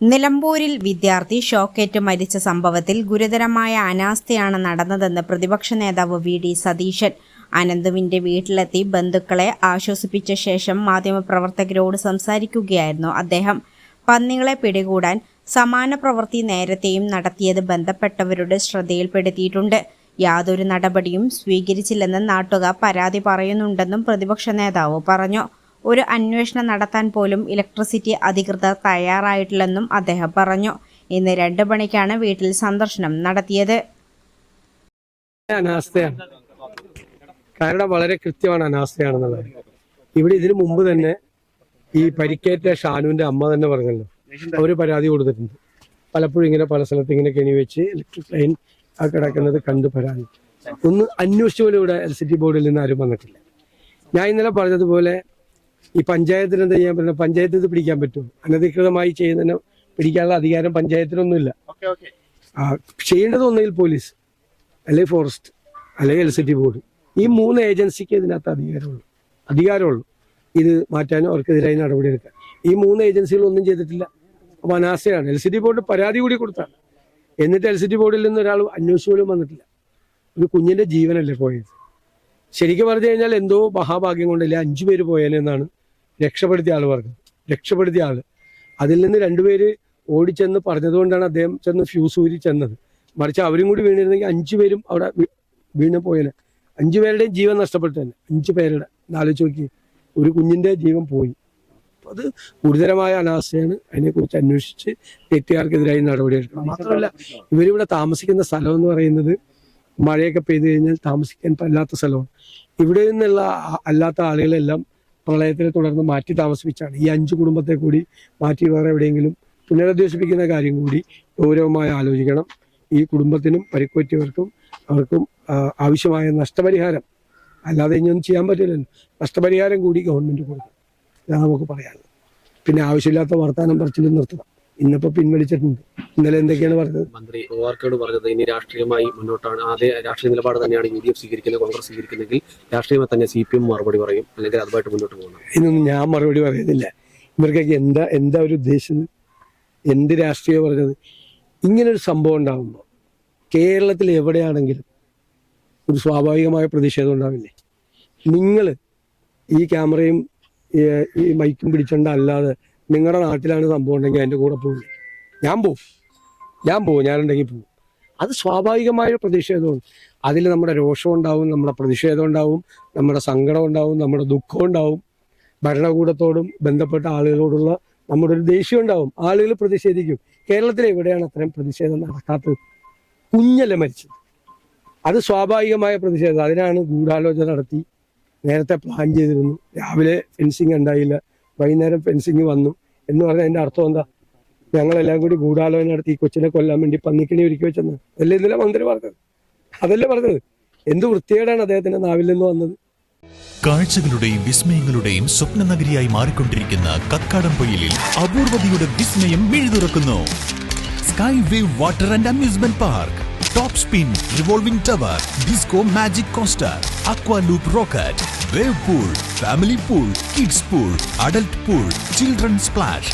നിലമ്പൂരിൽ വിദ്യാർത്ഥി ഷോക്കേറ്റ് മരിച്ച സംഭവത്തിൽ ഗുരുതരമായ അനാസ്ഥയാണ് നടന്നതെന്ന് പ്രതിപക്ഷ നേതാവ് വി ഡി സതീശൻ. അനന്തുവിന്റെ വീട്ടിലെത്തി ബന്ധുക്കളെ ആശ്വസിപ്പിച്ച ശേഷം മാധ്യമപ്രവർത്തകരോട് സംസാരിക്കുകയായിരുന്നു അദ്ദേഹം. പന്നികളെ പിടികൂടാൻ സമാന പ്രവൃത്തി നേരത്തെയും നടത്തിയത് ബന്ധപ്പെട്ടവരുടെ ശ്രദ്ധയിൽപ്പെടുത്തിയിട്ടുണ്ട്. യാതൊരു നടപടിയും സ്വീകരിച്ചില്ലെന്ന് നാട്ടുകാർ പരാതി പറയുന്നുണ്ടെന്നും പ്രതിപക്ഷ നേതാവ് പറഞ്ഞു. ഒരു അന്വേഷണം നടത്താൻ പോലും ഇലക്ട്രിസിറ്റി അധികൃതർ തയ്യാറായിട്ടില്ലെന്നും അദ്ദേഹം പറഞ്ഞു. ഇന്ന് രണ്ട് മണിക്കാണ് വീട്ടിൽ സന്ദർശനം നടത്തിയത്. കാരണം വളരെ കൃത്യമാണ് അനാസ്ഥയാണെന്നുള്ളത്. ഇവിടെ ഇതിനു മുമ്പ് തന്നെ ഈ പരിക്കേറ്റ ഷാനുവിന്റെ അമ്മ തന്നെ പറഞ്ഞല്ലോ. അവർ പരാതി കൊടുത്തിട്ടുണ്ട്. പലപ്പോഴും ഇങ്ങനെ പല സ്ഥലത്ത് ഇങ്ങനെ കെണി വെച്ച് ഇലക്ട്രിക് ലൈൻ ആ കിടക്കുന്നത് കണ്ട് പരാതി. ഒന്ന് അന്വേഷിച്ച പോലും ഇവിടെ എൽ സി ടി ബോർഡിൽ നിന്ന് ആരും വന്നിട്ടില്ല. ഞാൻ ഇന്നലെ പറഞ്ഞതുപോലെ ഈ പഞ്ചായത്തിന് എന്താ ചെയ്യാൻ പറ്റുന്നത്? പഞ്ചായത്ത് ഇത് പിടിക്കാൻ പറ്റും. അനധികൃതമായി ചെയ്യുന്നതിന് പിടിക്കാനുള്ള അധികാരം പഞ്ചായത്തിനൊന്നുമില്ല. ആ, ചെയ്യേണ്ടത് ഒന്നുകിൽ പോലീസ് അല്ലെങ്കിൽ ഫോറസ്റ്റ് അല്ലെങ്കിൽ എൽ സി ടി ബോർഡ്. ഈ മൂന്ന് ഏജൻസിക്ക് ഇതിനകത്ത് അധികാരമുള്ളൂ. അധികാരമുള്ളൂ. ഇത് മാറ്റാനും അവർക്കെതിരായി നടപടിയെടുക്കാൻ ഈ മൂന്ന് ഏജൻസികളൊന്നും ചെയ്തിട്ടില്ല. അപ്പൊ അനാസയാണ് എൽ സി ടി ബോർഡ് പരാതി കൂടി കൊടുത്താണ്. എന്നിട്ട് എൽ സി ടി ബോർഡിൽ നിന്ന് ഒരാൾ അന്വേഷിച്ചു പോലും വന്നിട്ടില്ല. ഒരു കുഞ്ഞിന്റെ ജീവനല്ലേ പോയത്? ശരിക്കും പറഞ്ഞു കഴിഞ്ഞാൽ എന്തോ മഹാഭാഗ്യം കൊണ്ടല്ലേ അഞ്ചു പേര് പോയേനെന്നാണ് രക്ഷപ്പെടുത്തിയ ആൾ പറഞ്ഞത്. രക്ഷപ്പെടുത്തിയ ആൾ. അതിൽ നിന്ന് രണ്ടുപേര് ഓടിച്ചെന്ന് പറഞ്ഞതുകൊണ്ടാണ് അദ്ദേഹം ചെന്ന് ഫ്യൂസ് ഊരി ചെന്നത്. മറിച്ച് അവരും കൂടി വീണിരുന്നെങ്കിൽ അഞ്ചു പേരും അവിടെ വീണ് പോയേനെ. അഞ്ചു പേരുടെയും ജീവൻ നഷ്ടപ്പെട്ടു തന്നെ. അഞ്ചു പേരുടെ. ആലോചിച്ച് നോക്കി. ഒരു കുഞ്ഞിന്റെ ജീവൻ പോയി. അത് ഗുരുതരമായ അനാസ്ഥയാണ് അതിനെക്കുറിച്ച് അന്വേഷിച്ച് തെറ്റുകാർക്കെതിരായി നടപടിയെടുക്കണം. മാത്രമല്ല ഇവരിവിടെ താമസിക്കുന്ന സ്ഥലം എന്ന് പറയുന്നത് മഴയൊക്കെ പെയ്തു കഴിഞ്ഞാൽ താമസിക്കാൻ പറ്റാത്ത സ്ഥലമാണ്. ഇവിടെ നിന്നുള്ള അല്ലാത്ത ആളുകളെല്ലാം പ്രളയത്തിനെ തുടർന്ന് മാറ്റി താമസിപ്പിച്ചാണ്. ഈ അഞ്ച് കുടുംബത്തെ കൂടി മാറ്റി വേറെ എവിടെയെങ്കിലും പുനരധിവസിപ്പിക്കുന്ന കാര്യം കൂടി ഗൗരവമായി ആലോചിക്കണം. ഈ കുടുംബത്തിനും പരിക്കേറ്റവർക്കും അവർക്കും ആവശ്യമായ നഷ്ടപരിഹാരം. അല്ലാതെ ഇനിയൊന്നും ചെയ്യാൻ പറ്റില്ലല്ലോ. നഷ്ടപരിഹാരം കൂടി ഗവൺമെന്റ് കൊടുക്കും. ഇതാണ് നമുക്ക് പറയാനുള്ളത്. പിന്നെ ആവശ്യമില്ലാത്ത വർത്തമാനം പറച്ചിലും നിർത്തണം. ഇന്നിപ്പോ പിൻവലിച്ചിട്ടുണ്ട്. ഇന്നലെ എന്തൊക്കെയാണ് പറഞ്ഞത്? മന്ത്രി ഓർക്കോട് പറഞ്ഞത് ഇനി രാഷ്ട്രീയമായി മുന്നോട്ടാണ്. ആദ്യ രാഷ്ട്രീയ നിലപാട് തന്നെയാണ് യു ഡി എഫ് സ്വീകരിക്കുന്നത് കോൺഗ്രസ് സ്വീകരിക്കുന്നെങ്കിൽ രാഷ്ട്രീയമായി തന്നെ സി പി എം മറുപടി പറയും അല്ലെങ്കിൽ അതുമായിട്ട് മുന്നോട്ട് പോകണം. ഇതൊന്നും ഞാൻ മറുപടി പറയുന്നില്ല. ഇവർക്കൊക്കെ എന്താ എന്താ ഒരു ഉദ്ദേശം? എന്ത് രാഷ്ട്രീയം പറഞ്ഞത്? ഇങ്ങനൊരു സംഭവം ഉണ്ടാകുമ്പോൾ കേരളത്തിൽ എവിടെയാണെങ്കിലും ഒരു സ്വാഭാവികമായ പ്രതിഷേധം ഉണ്ടാവില്ലേ? നിങ്ങൾ ഈ ക്യാമറയും ഈ മൈക്കും പിടിച്ചോണ്ട് അല്ലാതെ നിങ്ങളുടെ നാട്ടിലാണ് സംഭവം ഉണ്ടെങ്കിൽ അതിന്റെ കൂടെ പോകും ഞാൻ പോവും. ഞാൻ പോവും. ഞാനുണ്ടെങ്കിൽ പോവും. അത് സ്വാഭാവികമായ പ്രതിഷേധമാണ്. അതിൽ നമ്മുടെ രോഷം ഉണ്ടാവും നമ്മുടെ പ്രതിഷേധം ഉണ്ടാവും നമ്മുടെ സങ്കടം ഉണ്ടാവും നമ്മുടെ ദുഃഖം ഉണ്ടാവും. ഭരണകൂടത്തോടും ബന്ധപ്പെട്ട ആളുകളോടുള്ള നമ്മുടെ ഒരു ദേഷ്യം ഉണ്ടാവും. ആളുകൾ പ്രതിഷേധിക്കും. കേരളത്തിൽ എവിടെയാണ് അത്തരം പ്രതിഷേധം നടക്കാത്തത്? കുഞ്ഞല്ലേ മരിച്ചത്. അത് സ്വാഭാവികമായ പ്രതിഷേധം. അതിനാണ് ഗൂഢാലോചന നടത്തി നേരത്തെ പ്ലാൻ ചെയ്തിരുന്നു. രാവിലെ ഫെൻസിങ് ഉണ്ടായില്ല. വൈകുന്നേരം ഫെൻസിങ് വന്നു എന്ന് പറഞ്ഞാൽ അതിന്റെ അർത്ഥം എന്താ? ഞങ്ങളെല്ലാം കൂടി ഗൂഢാലോചന നടത്തി ഈ കൊച്ചിനെ കൊല്ലാൻ വേണ്ടി പന്നിക്കിണി ഒരുക്കി വെച്ചെന്ന്. അതല്ലേ ഇന്നലെ മന്ത്രി പറഞ്ഞത്? അതല്ലേ പറഞ്ഞത്? എന്ത് വൃത്തികേടാണ് അദ്ദേഹത്തിന്റെ നാവിൽ നിന്ന് വന്നത്? കാഴ്ചകളുടെയും വിസ്മയങ്ങളുടെയും സ്വപ്ന നഗരിയായി മാറിക്കൊണ്ടിരിക്കുന്ന കക്കാടംപൊയിലിൽ അപൂർവതയുടെ വിസ്മയം മിഴുതുറക്കുന്നു. Sky wave water and amusement park top spin revolving tower disco magic coaster aqua loop rocket wave pool family pool kids pool adult pool children splash